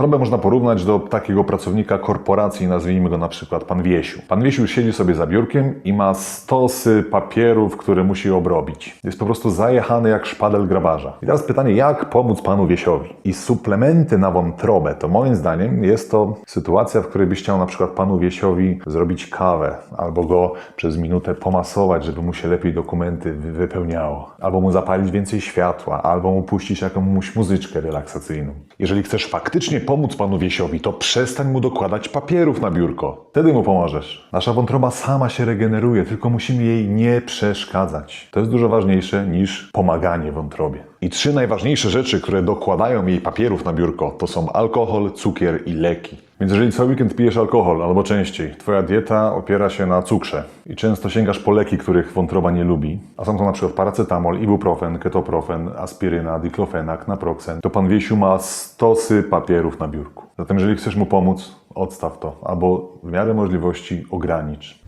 Wątrobę można porównać do takiego pracownika korporacji, nazwijmy go na przykład pan Wiesiu. Pan Wiesiu siedzi sobie za biurkiem i ma stosy papierów, które musi obrobić. Jest po prostu zajechany jak szpadel grabarza. I teraz pytanie, jak pomóc panu Wiesiowi? I suplementy na wątrobę, to moim zdaniem jest to sytuacja, w której byś chciał na przykład panu Wiesiowi zrobić kawę, albo go przez minutę pomasować, żeby mu się lepiej dokumenty wy- wypełniało, albo mu zapalić więcej światła, albo mu puścić jakąś muzyczkę relaksacyjną. Jeżeli chcesz faktycznie pomóc panu Wiesiowi, to przestań mu dokładać papierów na biurko. Wtedy mu pomożesz. Nasza wątroba sama się regeneruje, tylko musimy jej nie przeszkadzać. To jest dużo ważniejsze niż pomaganie wątrobie. I trzy najważniejsze rzeczy, które dokładają jej papierów na biurko, to są alkohol, cukier i leki. Więc jeżeli co weekend pijesz alkohol albo częściej, twoja dieta opiera się na cukrze i często sięgasz po leki, których wątroba nie lubi, a są to na przykład paracetamol, ibuprofen, ketoprofen, aspiryna, diklofenak, naproxen, to pan Wiesiu ma stosy papierów na biurku. Zatem jeżeli chcesz mu pomóc, odstaw to albo w miarę możliwości ogranicz.